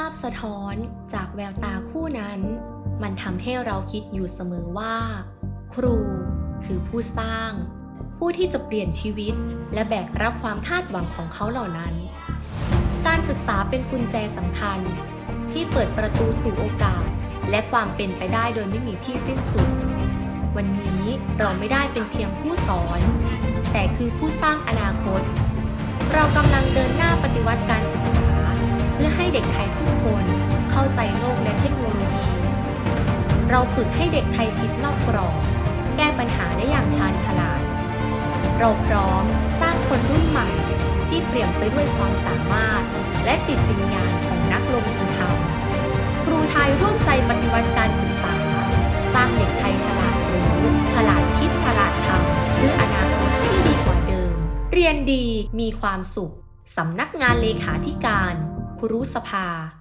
ภาพสะท้อนจากแววตาคู่นั้น มันทำให้เราคิดอยู่เสมอว่า ครูคือผู้สร้าง ผู้ที่จะเปลี่ยนชีวิต และแบกรับความคาดหวังของเขาเหล่านั้น การศึกษาเป็นกุญแจสำคัญ ที่เปิดประตูสู่โอกาส และความเป็นไปได้โดยไม่มีที่สิ้นสุด วันนี้เราไม่ได้เป็นเพียงผู้สอน แต่คือผู้สร้างอนาคต เรากำลังเดินหน้าปฏิวัติการศึกษา เราฝึกให้เด็กไทยคิดนอกกรอบ แก้ปัญหาได้อย่างชาญฉลาด เราพร้อมสร้างคนรุ่นใหม่ที่เปลี่ยนไปด้วยความสามารถ และจิตวิญญาณของนักลงมือทำครูไทยร่วมใจปฏิวัติการศึกษา สร้างเด็กไทยฉลาดรู้ฉลาดคิดฉลาดทำเพื่ออนาคตที่ดีกว่าเดิม เรียนดีมีความสุข สำนักงานเลขาธิการ ครุสภา